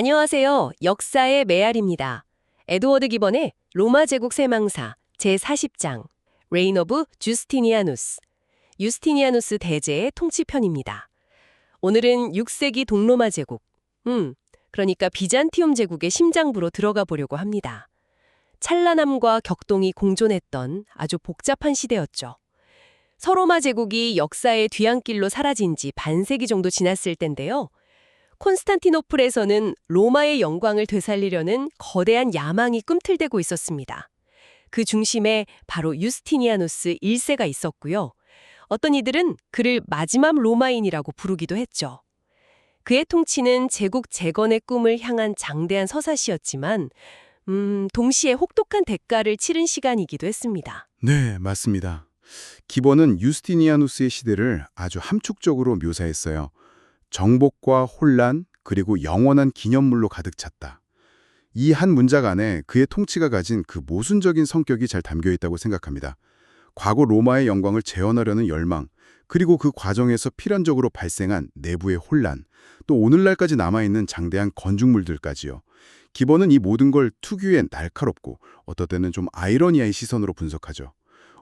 안녕하세요. 역사의 메아리입니다. 에드워드 기번의 로마 제국 세망사 제40장 레인 오브 주스티니아누스 유스티니아누스 대제의 통치편입니다. 오늘은 6세기 동로마 제국, 음, 그러니까 비잔티움 제국의 심장부로 들어가 보려고 합니다. 찬란함과 격동이 공존했던 아주 복잡한 시대였죠. 서로마 제국이 역사의 뒤안길로 사라진 지 반세기 정도 지났을 텐데요. 콘스탄티노플에서는 로마의 영광을 되살리려는 거대한 야망이 꿈틀대고 있었습니다. 그 중심에 바로 유스티니아누스 1세가 있었고요. 어떤 이들은 그를 마지막 로마인이라고 부르기도 했죠. 그의 통치는 제국 재건의 꿈을 향한 장대한 서사시였지만 음, 동시에 혹독한 대가를 치른 시간이기도 했습니다. 네, 맞습니다. 기본은 유스티니아누스의 시대를 아주 함축적으로 묘사했어요. 정복과 혼란, 그리고 영원한 기념물로 가득 찼다. 이 한 문장 안에 그의 통치가 가진 그 모순적인 성격이 잘 담겨 있다고 생각합니다. 과거 로마의 영광을 재현하려는 열망, 그리고 그 과정에서 필연적으로 발생한 내부의 혼란, 또 오늘날까지 남아있는 장대한 건축물들까지요. 기본은 이 모든 걸 특유의 날카롭고 어떨 때는 좀 아이러니아의 시선으로 분석하죠.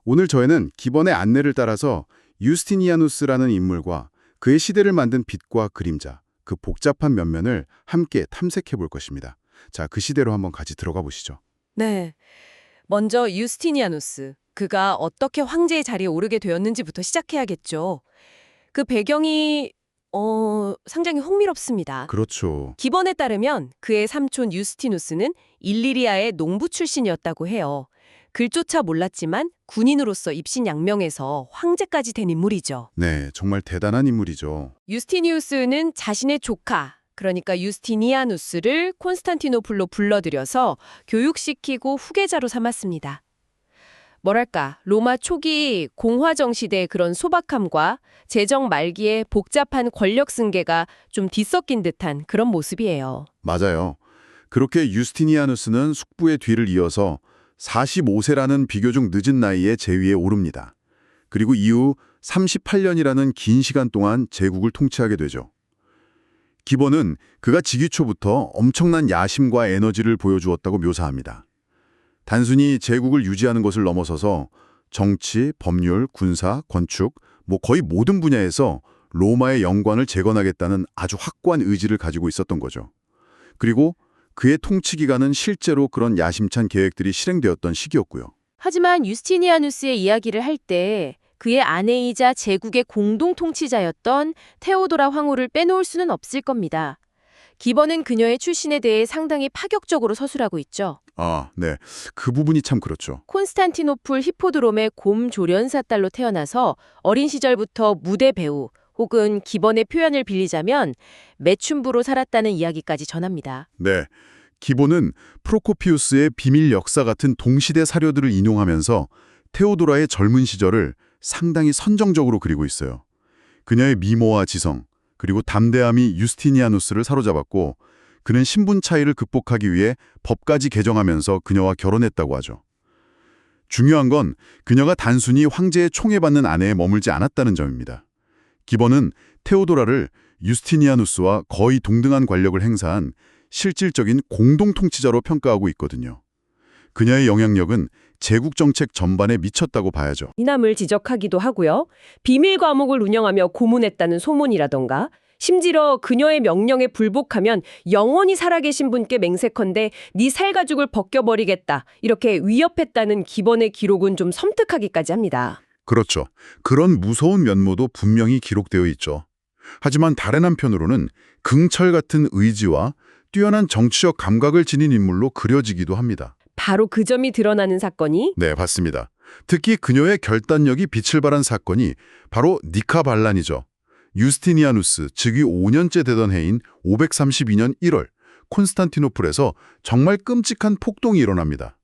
오늘 저희는 기본의 안내를 따라서 유스티니아누스라는 인물과 그의 시대를 만든 빛과 그림자, 그 복잡한 면면을 함께 탐색해 볼 것입니다. 자, 그 시대로 한번 같이 들어가 보시죠. 네. 먼저 유스티니아누스. 그가 어떻게 황제의 자리에 오르게 되었는지부터 시작해야겠죠. 그 배경이 어, 상당히 흥미롭습니다. 그렇죠. 기본에 따르면 그의 삼촌 유스티누스는 일리리아의 농부 출신이었다고 해요. 글조차 몰랐지만 군인으로서 입신양명해서 황제까지 된 인물이죠. 네, 정말 대단한 인물이죠. 유스티니우스는 자신의 조카, 그러니까 유스티니아누스를 콘스탄티노플로 불러들여서 교육시키고 후계자로 삼았습니다. 뭐랄까, 로마 초기 공화정 시대의 그런 소박함과 제정 말기의 복잡한 권력 승계가 좀 뒤섞인 듯한 그런 모습이에요. 맞아요. 그렇게 유스티니아누스는 숙부의 뒤를 이어서 45세라는 비교적 늦은 나이에 제위에 오릅니다. 그리고 이후 38년이라는 긴 시간 동안 제국을 통치하게 되죠. 기본은 그가 즉위 초부터 엄청난 야심과 에너지를 보여주었다고 묘사합니다. 단순히 제국을 유지하는 것을 넘어서서 정치, 법률, 군사, 건축, 뭐 거의 모든 분야에서 로마의 영광을 재건하겠다는 아주 확고한 의지를 가지고 있었던 거죠. 그리고 그의 통치 기간은 실제로 그런 야심찬 계획들이 실행되었던 시기였고요. 하지만 유스티니아누스의 이야기를 할 때 그의 아내이자 제국의 공동 통치자였던 테오도라 황후를 빼놓을 수는 없을 겁니다. 기본은 그녀의 출신에 대해 상당히 파격적으로 서술하고 있죠. 아, 네. 그 부분이 참 그렇죠. 콘스탄티노플 히포드롬의 곰 조련사 딸로 태어나서 어린 시절부터 무대 배우 혹은 기본의 표현을 빌리자면 매춘부로 살았다는 이야기까지 전합니다. 네. 기본은 프로코피우스의 비밀 역사 같은 동시대 사료들을 인용하면서 테오도라의 젊은 시절을 상당히 선정적으로 그리고 있어요. 그녀의 미모와 지성, 그리고 담대함이 유스티니아누스를 사로잡았고 그는 신분 차이를 극복하기 위해 법까지 개정하면서 그녀와 결혼했다고 하죠. 중요한 건 그녀가 단순히 황제의 총애받는 아내에 머물지 않았다는 점입니다. 기본은 테오도라를 유스티니아누스와 거의 동등한 권력을 행사한 실질적인 공동통치자로 평가하고 있거든요. 그녀의 영향력은 제국 정책 전반에 미쳤다고 봐야죠. 이남을 지적하기도 하고요. 비밀 과목을 운영하며 고문했다는 소문이라던가 심지어 그녀의 명령에 불복하면 영원히 살아계신 분께 맹세컨대 네 살가죽을 벗겨버리겠다 이렇게 위협했다는 기본의 기록은 좀 섬뜩하기까지 합니다. 그렇죠. 그런 무서운 면모도 분명히 기록되어 있죠. 하지만 다른 한편으로는 긍철 같은 의지와 뛰어난 정치적 감각을 지닌 인물로 그려지기도 합니다. 바로 그 점이 드러나는 사건이 네, 맞습니다. 특히 그녀의 결단력이 빛을 발한 사건이 바로 니카 반란이죠. 유스티니아누스, 즉위 5년째 되던 해인 532년 1월, 콘스탄티노플에서 정말 끔찍한 폭동이 일어납니다.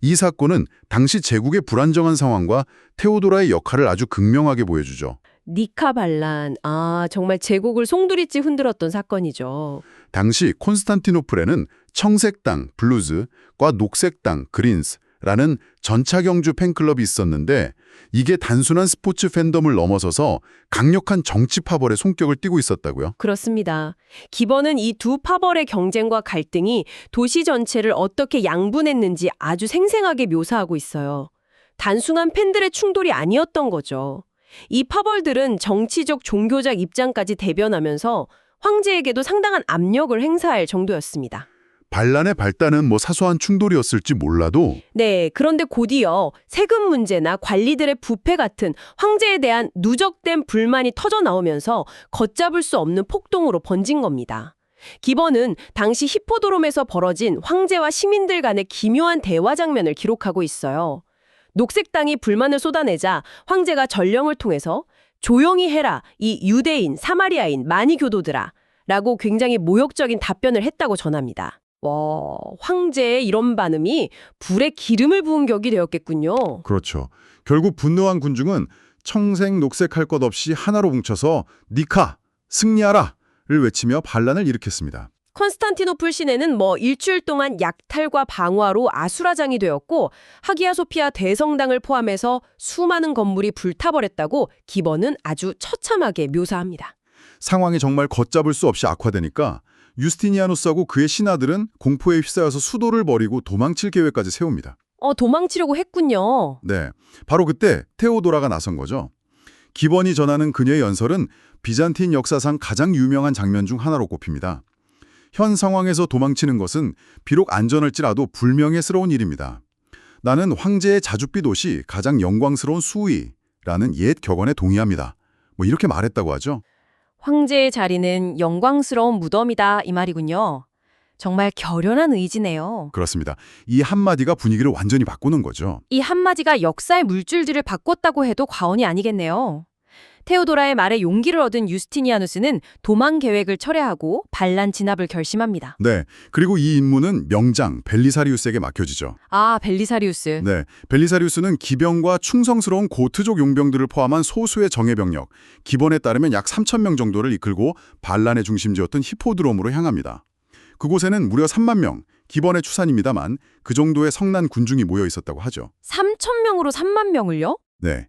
이 사건은 당시 제국의 불안정한 상황과 테오도라의 역할을 아주 극명하게 보여주죠. 니카 반란. 아, 정말 제국을 송두리째 흔들었던 사건이죠. 당시 콘스탄티노플에는 청색 당, 블루즈과 녹색 당, 그린스, 라는 전차경주 팬클럽이 있었는데 이게 단순한 스포츠 팬덤을 넘어서서 강력한 정치 파벌의 손격을 띠고 있었다고요. 그렇습니다. 기본은 이 두 파벌의 경쟁과 갈등이 도시 전체를 어떻게 양분했는지 아주 생생하게 묘사하고 있어요. 단순한 팬들의 충돌이 아니었던 거죠. 이 파벌들은 정치적, 종교적 입장까지 대변하면서 황제에게도 상당한 압력을 행사할 정도였습니다. 반란의 발단은 뭐 사소한 충돌이었을지 몰라도 네, 그런데 곧이어 세금 문제나 관리들의 부패 같은 황제에 대한 누적된 불만이 터져 나오면서 걷잡을 수 없는 폭동으로 번진 겁니다. 기본은 당시 히포도롬에서 벌어진 황제와 시민들 간의 기묘한 대화 장면을 기록하고 있어요. 녹색당이 불만을 쏟아내자 황제가 전령을 통해서 조용히 해라, 이 유대인, 사마리아인, 많이 교도들아 라고 굉장히 모욕적인 답변을 했다고 전합니다. 와, 황제의 이런 반응이 불에 기름을 부은 격이 되었겠군요. 그렇죠. 결국 분노한 군중은 청색 녹색 할 것 없이 하나로 뭉쳐서 니카 승리하라를 외치며 반란을 일으켰습니다. 컨스탄티노플 시내는 뭐 일주일 동안 약탈과 방화로 아수라장이 되었고 하기야 소피아 대성당을 포함해서 수많은 건물이 불타버렸다고 기본은 아주 처참하게 묘사합니다. 상황이 정말 걷잡을 수 없이 악화되니까 유스티니아누스하고 그의 신하들은 공포에 휩싸여서 수도를 버리고 도망칠 계획까지 세웁니다. 어, 도망치려고 했군요. 네, 바로 그때 테오도라가 나선 거죠. 기본이 전하는 그녀의 연설은 비잔틴 역사상 가장 유명한 장면 중 하나로 꼽힙니다. 현 상황에서 도망치는 것은 비록 안전할지라도 불명예스러운 일입니다. 나는 황제의 자줏빛 옷이 가장 영광스러운 수위라는 옛 격언에 동의합니다. 뭐 이렇게 말했다고 하죠. 황제의 자리는 영광스러운 무덤이다 이 말이군요. 정말 결연한 의지네요. 그렇습니다. 이 한마디가 분위기를 완전히 바꾸는 거죠. 이 한마디가 역사의 물줄들을 바꿨다고 해도 과언이 아니겠네요. 테오도라의 말에 용기를 얻은 유스티니아누스는 도망 계획을 철회하고 반란 진압을 결심합니다. 네, 그리고 이 임무는 명장 벨리사리우스에게 맡겨지죠. 아, 벨리사리우스. 네, 벨리사리우스는 기병과 충성스러운 고트족 용병들을 포함한 소수의 정예병력, 기본에 따르면 약 3천 명 정도를 이끌고 반란의 중심지였던 히포드롬으로 향합니다. 그곳에는 무려 3만 명, 기본의 추산입니다만 그 정도의 성난 군중이 모여 있었다고 하죠. 3천 명으로 3만 명을요? 네.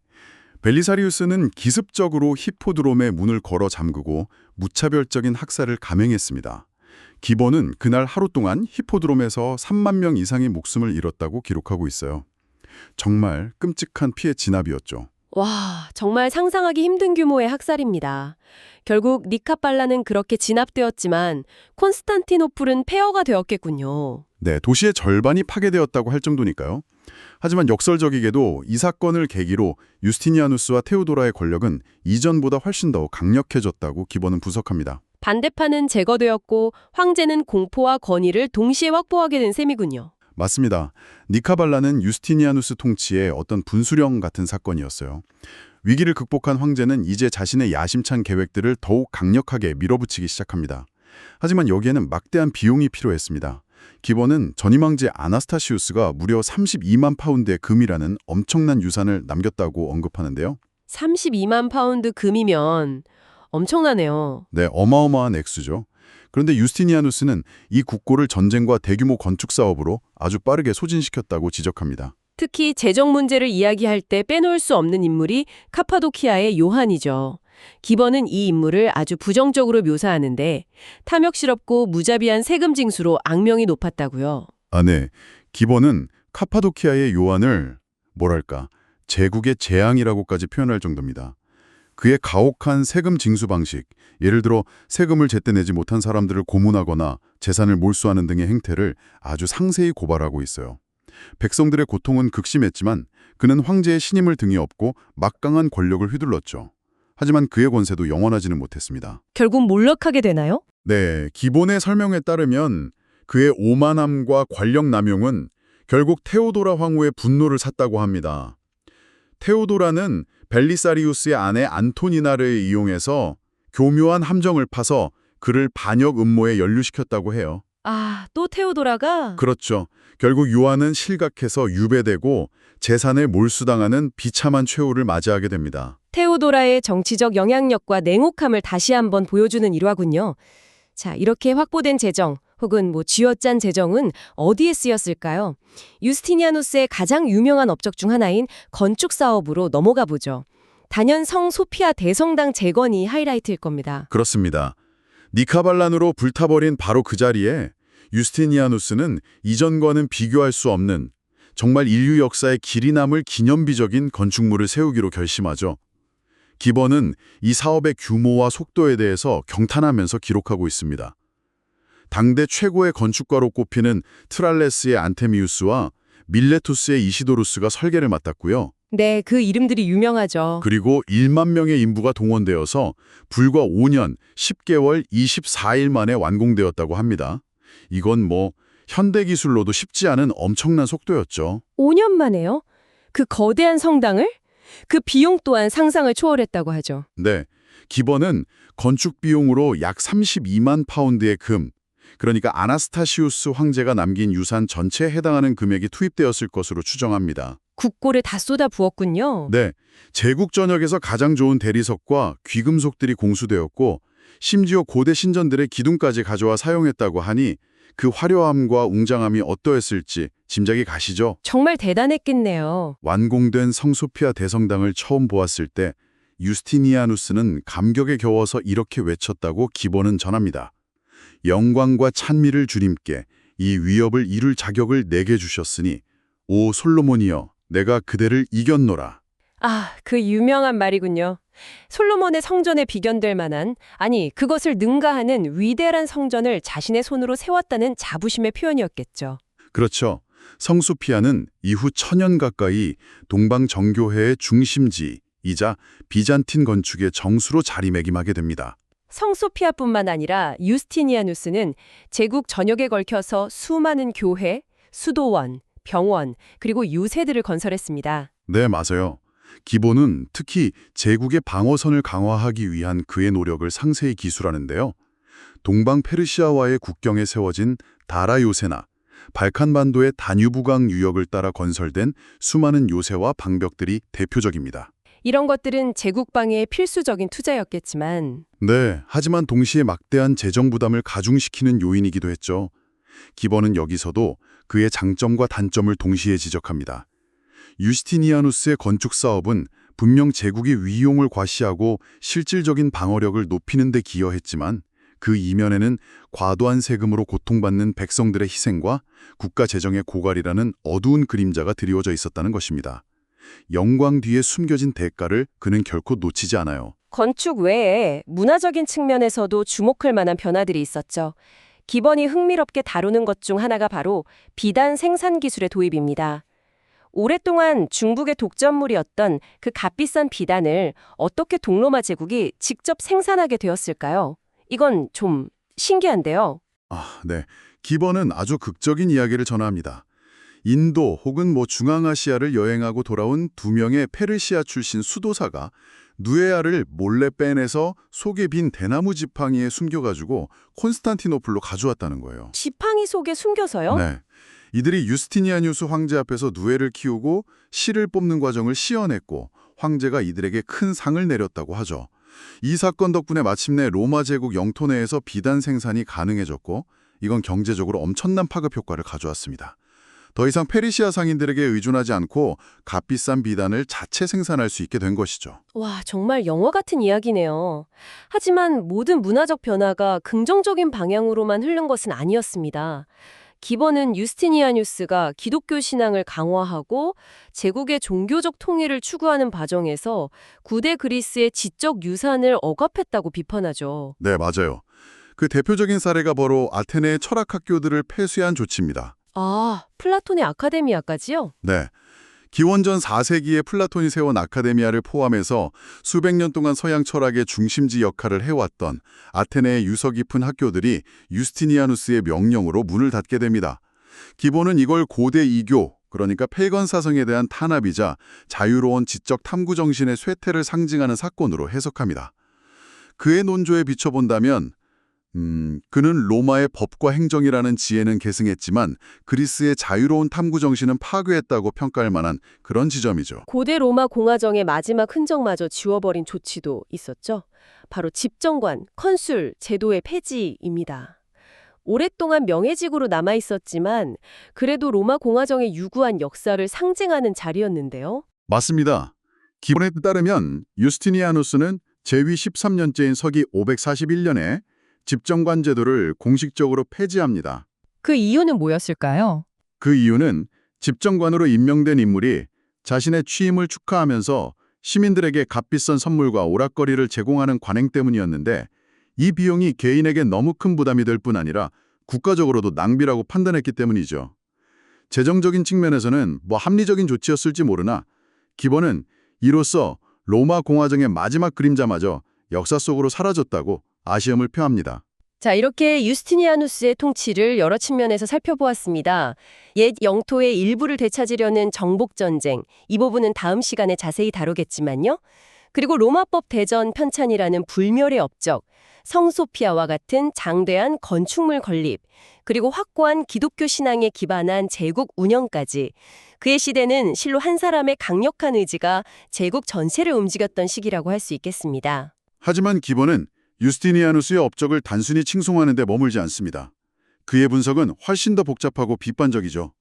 벨리사리우스는 기습적으로 히포드롬의 문을 걸어 잠그고 무차별적인 학살을 감행했습니다. 기본은 그날 하루 동안 히포드롬에서 3만 명 이상의 목숨을 잃었다고 기록하고 있어요. 정말 끔찍한 피해 진압이었죠. 와, 정말 상상하기 힘든 규모의 학살입니다. 결국 니카빨라는 그렇게 진압되었지만 콘스탄티노플은 폐허가 되었겠군요. 네, 도시의 절반이 파괴되었다고 할 정도니까요. 하지만 역설적이게도 이 사건을 계기로 유스티니아누스와 테오도라의 권력은 이전보다 훨씬 더 강력해졌다고 기본은 분석합니다. 반대파는 제거되었고 황제는 공포와 권위를 동시에 확보하게 된 셈이군요. 맞습니다. 니카발라는 유스티니아누스 통치의 어떤 분수령 같은 사건이었어요. 위기를 극복한 황제는 이제 자신의 야심찬 계획들을 더욱 강력하게 밀어붙이기 시작합니다. 하지만 여기에는 막대한 비용이 필요했습니다. 기본은 전임 황제 아나스타시우스가 무려 32만 파운드의 금이라는 엄청난 유산을 남겼다고 언급하는데요. 32만 파운드 금이면 엄청나네요. 네, 어마어마한 액수죠. 그런데 유스티니아누스는 이 국고를 전쟁과 대규모 건축 사업으로 아주 빠르게 소진시켰다고 지적합니다. 특히 재정 문제를 이야기할 때 빼놓을 수 없는 인물이 카파도키아의 요한이죠. 기본은 이 인물을 아주 부정적으로 묘사하는데 탐욕스럽고 무자비한 세금 징수로 악명이 높았다고요. 아, 네. 기본은 카파도키아의 요한을 뭐랄까 제국의 재앙이라고까지 표현할 정도입니다. 그의 가혹한 세금 징수 방식, 예를 들어 세금을 제때 내지 못한 사람들을 고문하거나 재산을 몰수하는 등의 행태를 아주 상세히 고발하고 있어요. 백성들의 고통은 극심했지만 그는 황제의 신임을 등에 업고 막강한 권력을 휘둘렀죠. 하지만 그의 권세도 영원하지는 못했습니다. 결국 몰락하게 되나요? 네, 기본의 설명에 따르면 그의 오만함과 권력 남용은 결국 테오도라 황후의 분노를 샀다고 합니다. 테오도라는 벨리사리우스의 아내 안토니나를 이용해서 교묘한 함정을 파서 그를 반역 음모에 연루시켰다고 해요. 아, 또 테오도라가? 그렇죠. 결국 요한은 실각해서 유배되고 재산을 몰수당하는 비참한 최후를 맞이하게 됩니다. 테오도라의 정치적 영향력과 냉혹함을 다시 한번 보여주는 일화군요. 자, 이렇게 확보된 재정, 혹은 뭐 쥐어짠 재정은 어디에 쓰였을까요? 유스티니아누스의 가장 유명한 업적 중 하나인 건축 사업으로 넘어가 보죠. 단연 성 소피아 대성당 재건이 하이라이트일 겁니다. 그렇습니다. 니카발란으로 불타버린 바로 그 자리에 유스티니아누스는 이전과는 비교할 수 없는 정말 인류 역사의 길이 남을 기념비적인 건축물을 세우기로 결심하죠. 기본은 이 사업의 규모와 속도에 대해서 경탄하면서 기록하고 있습니다. 당대 최고의 건축가로 꼽히는 트랄레스의 안테미우스와 밀레투스의 이시도루스가 설계를 맡았고요. 네, 그 이름들이 유명하죠. 그리고 1만 명의 인부가 동원되어서 불과 5년 10개월 24일 만에 완공되었다고 합니다. 이건 뭐 현대 기술로도 쉽지 않은 엄청난 속도였죠. 5년 만에요? 그 거대한 성당을? 그 비용 또한 상상을 초월했다고 하죠. 네, 기본은 건축 비용으로 약 32만 파운드의 금, 그러니까 아나스타시우스 황제가 남긴 유산 전체에 해당하는 금액이 투입되었을 것으로 추정합니다. 국고를 다 쏟아 부었군요. 네, 제국 전역에서 가장 좋은 대리석과 귀금속들이 공수되었고 심지어 고대 신전들의 기둥까지 가져와 사용했다고 하니 그 화려함과 웅장함이 어떠했을지 짐작이 가시죠? 정말 대단했겠네요. 완공된 성소피아 대성당을 처음 보았을 때 유스티니아누스는 감격에 겨워서 이렇게 외쳤다고 기본은 전합니다. 영광과 찬미를 주님께 이 위협을 이룰 자격을 내게 주셨으니 오 솔로몬이여 내가 그대를 이겼노라. 아, 그 유명한 말이군요. 솔로몬의 성전에 비견될 만한, 아니, 그것을 능가하는 위대한 성전을 자신의 손으로 세웠다는 자부심의 표현이었겠죠. 그렇죠. 성소피아는 이후 천년 가까이 동방 정교회의 중심지이자 비잔틴 건축의 정수로 자리매김하게 됩니다. 성소피아뿐만 아니라 유스티니아누스는 제국 전역에 걸쳐서 수많은 교회, 수도원, 병원, 그리고 유세들을 건설했습니다. 네, 맞아요. 기본은 특히 제국의 방어선을 강화하기 위한 그의 노력을 상세히 기술하는데요. 동방 페르시아와의 국경에 세워진 다라 요새나 발칸반도의 다뉴브강 유역을 따라 건설된 수많은 요새와 방벽들이 대표적입니다. 이런 것들은 제국 방해의 필수적인 투자였겠지만 네, 하지만 동시에 막대한 재정 부담을 가중시키는 요인이기도 했죠. 기본은 여기서도 그의 장점과 단점을 동시에 지적합니다. 유스티니아누스의 건축 사업은 분명 제국의 위용을 과시하고 실질적인 방어력을 높이는 데 기여했지만 그 이면에는 과도한 세금으로 고통받는 백성들의 희생과 국가 재정의 고갈이라는 어두운 그림자가 드리워져 있었다는 것입니다. 영광 뒤에 숨겨진 대가를 그는 결코 놓치지 않아요. 건축 외에 문화적인 측면에서도 주목할 만한 변화들이 있었죠. 기본이 흥미롭게 다루는 것 중 하나가 바로 비단 생산 기술의 도입입니다. 오랫동안 중국의 독점물이었던 그 값비싼 비단을 어떻게 동로마 제국이 직접 생산하게 되었을까요? 이건 좀 신기한데요. 아, 네. 기본은 아주 극적인 이야기를 전합니다. 인도 혹은 뭐 중앙아시아를 여행하고 돌아온 두 명의 페르시아 출신 수도사가 누에아를 몰래 빼내서 속에 빈 대나무 지팡이에 숨겨가지고 콘스탄티노플로 가져왔다는 거예요. 지팡이 속에 숨겨서요? 네. 이들이 유스티니아뉴스 황제 앞에서 누에를 키우고 실을 뽑는 과정을 시연했고 황제가 이들에게 큰 상을 내렸다고 하죠. 이 사건 덕분에 마침내 로마 제국 영토 내에서 비단 생산이 가능해졌고 이건 경제적으로 엄청난 파급 효과를 가져왔습니다. 더 이상 페르시아 상인들에게 의존하지 않고 값비싼 비단을 자체 생산할 수 있게 된 것이죠. 와, 정말 영화 같은 이야기네요. 하지만 모든 문화적 변화가 긍정적인 방향으로만 흐른 것은 아니었습니다. 기본은 유스티니아뉴스가 기독교 신앙을 강화하고 제국의 종교적 통일을 추구하는 과정에서 구대 그리스의 지적 유산을 억압했다고 비판하죠. 네, 맞아요. 그 대표적인 사례가 바로 아테네의 철학학교들을 폐쇄한 조치입니다. 아, 플라톤의 아카데미아까지요? 네. 기원전 4세기에 플라톤이 세운 아카데미아를 포함해서 수백 년 동안 서양 철학의 중심지 역할을 해왔던 아테네의 유서 깊은 학교들이 유스티니아누스의 명령으로 문을 닫게 됩니다. 기본은 이걸 고대 이교, 그러니까 페이건 사성에 대한 탄압이자 자유로운 지적 탐구 정신의 쇠퇴를 상징하는 사건으로 해석합니다. 그의 논조에 비춰본다면 음, 그는 로마의 법과 행정이라는 지혜는 계승했지만 그리스의 자유로운 탐구 정신은 파괴했다고 평가할 만한 그런 지점이죠. 고대 로마 공화정의 마지막 흔적마저 지워버린 조치도 있었죠. 바로 집정관, 컨술 제도의 폐지입니다. 오랫동안 명예직으로 남아 있었지만 그래도 로마 공화정의 유구한 역사를 상징하는 자리였는데요. 맞습니다. 기본에 따르면 유스티니아누스는 제위 13년째인 서기 541년에 집정관 제도를 공식적으로 폐지합니다. 그 이유는 뭐였을까요? 그 이유는 집정관으로 임명된 인물이 자신의 취임을 축하하면서 시민들에게 값비싼 선물과 오락거리를 제공하는 관행 때문이었는데 이 비용이 개인에게 너무 큰 부담이 될 뿐 아니라 국가적으로도 낭비라고 판단했기 때문이죠. 재정적인 측면에서는 뭐 합리적인 조치였을지 모르나 기본은 이로써 로마 공화정의 마지막 그림자마저 역사 속으로 사라졌다고 아시험을 표합니다. 자, 이렇게 유스티니아누스의 통치를 여러 측면에서 살펴보았습니다. 옛 영토의 일부를 되찾으려는 정복전쟁, 이 부분은 다음 시간에 자세히 다루겠지만요. 그리고 로마법 대전 편찬이라는 불멸의 업적, 성소피아와 같은 장대한 건축물 건립, 그리고 확고한 기독교 신앙에 기반한 제국 운영까지 그의 시대는 실로 한 사람의 강력한 의지가 제국 전체를 움직였던 시기라고 할 수 있겠습니다. 하지만 기본은 유스티니아누스의 업적을 단순히 칭송하는 데 머물지 않습니다. 그의 분석은 훨씬 더 복잡하고 비판적이죠.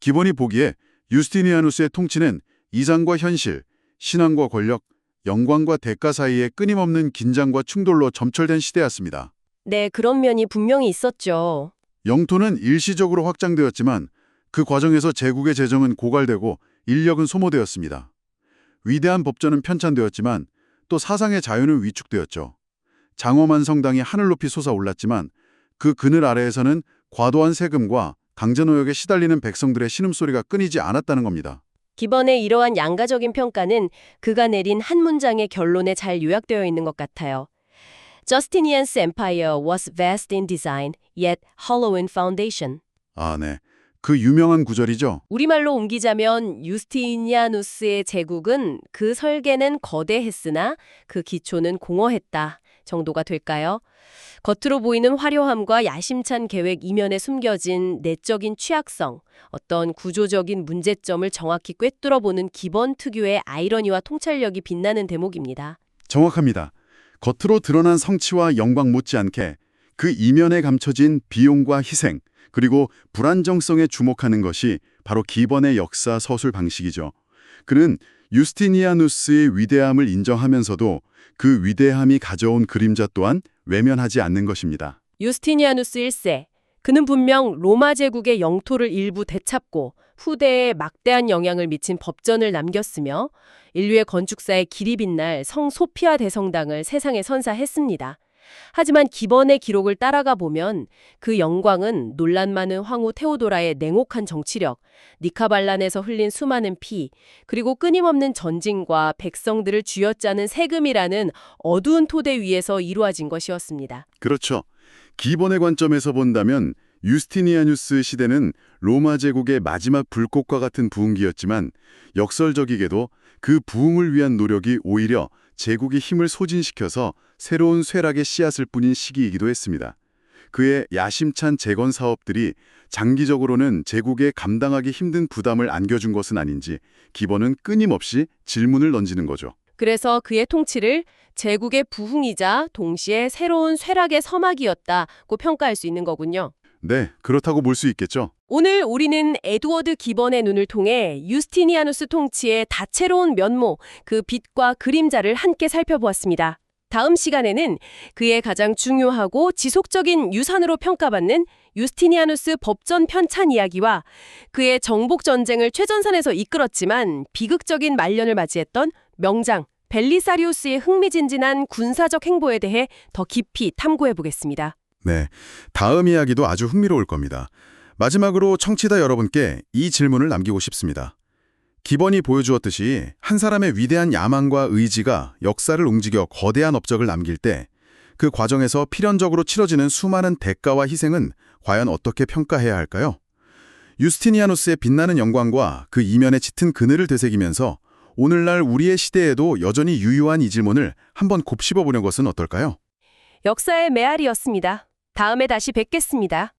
기본이 보기에 유스티니아누스의 통치는 이상과 현실, 신앙과 권력, 영광과 대가 사이의 끊임없는 긴장과 충돌로 점철된 시대였습니다. 네, 그런 면이 분명히 있었죠. 영토는 일시적으로 확장되었지만 그 과정에서 제국의 재정은 고갈되고 인력은 소모되었습니다. 위대한 법전은 편찬되었지만 또 사상의 자유는 위축되었죠. 장엄한 성당이 하늘 높이 솟아올랐지만 그 그늘 아래에서는 과도한 세금과 강제노역에 시달리는 백성들의 신음소리가 끊이지 않았다는 겁니다. 기본의 이러한 양가적인 평가는 그가 내린 한 문장의 결론에 잘 요약되어 있는 것 같아요. Justinian's empire was vast in design, yet hollow in foundation. 아, 네. 그 유명한 구절이죠. 우리말로 옮기자면 유스티니아누스의 제국은 그 설계는 거대했으나 그 기초는 공허했다 정도가 될까요? 겉으로 보이는 화려함과 야심찬 계획 이면에 숨겨진 내적인 취약성, 어떤 구조적인 문제점을 정확히 꿰뚫어 보는 기본 특유의 아이러니와 통찰력이 빛나는 대목입니다. 정확합니다. 겉으로 드러난 성취와 영광 못지않게 그 이면에 감춰진 비용과 희생, 그리고 불안정성에 주목하는 것이 바로 기본의 역사 서술 방식이죠. 그는 유스티니아누스의 위대함을 인정하면서도 그 위대함이 가져온 그림자 또한 외면하지 않는 것입니다. 유스티니아누스 1세. 그는 분명 로마 제국의 영토를 일부 되찾고 후대에 막대한 영향을 미친 법전을 남겼으며 인류의 건축사의 길이 빛날 성 소피아 대성당을 세상에 선사했습니다. 하지만 기본의 기록을 따라가 보면 그 영광은 논란 많은 황후 테오도라의 냉혹한 정치력, 니카발란에서 흘린 수많은 피, 그리고 끊임없는 전쟁과 백성들을 쥐어짜는 세금이라는 어두운 토대 위에서 이루어진 것이었습니다. 그렇죠. 기본의 관점에서 본다면 유스티니아누스 시대는 로마 제국의 마지막 불꽃과 같은 부흥기였지만 역설적이게도 그 부흥을 위한 노력이 오히려 제국의 힘을 소진시켜서 새로운 쇠락의 씨앗을 뿌린 시기이기도 했습니다. 그의 야심찬 재건 사업들이 장기적으로는 제국에 감당하기 힘든 부담을 안겨준 것은 아닌지 기본은 끊임없이 질문을 던지는 거죠. 그래서 그의 통치를 제국의 부흥이자 동시에 새로운 쇠락의 서막이었다고 평가할 수 있는 거군요. 네, 그렇다고 볼 수 있겠죠. 오늘 우리는 에드워드 기번의 눈을 통해 유스티니아누스 통치의 다채로운 면모, 그 빛과 그림자를 함께 살펴보았습니다. 다음 시간에는 그의 가장 중요하고 지속적인 유산으로 평가받는 유스티니아누스 법전 편찬 이야기와 그의 정복 전쟁을 최전선에서 이끌었지만 비극적인 말년을 맞이했던 명장 벨리사리우스의 흥미진진한 군사적 행보에 대해 더 깊이 탐구해 보겠습니다. 네, 다음 이야기도 아주 흥미로울 겁니다. 마지막으로 청취자 여러분께 이 질문을 남기고 싶습니다. 기본이 보여주었듯이 한 사람의 위대한 야망과 의지가 역사를 움직여 거대한 업적을 남길 때 그 과정에서 필연적으로 치러지는 수많은 대가와 희생은 과연 어떻게 평가해야 할까요? 유스티니아누스의 빛나는 영광과 그 이면에 짙은 그늘을 되새기면서 오늘날 우리의 시대에도 여전히 유효한 이 질문을 한번 곱씹어 보는 것은 어떨까요? 역사의 메아리였습니다. 다음에 다시 뵙겠습니다.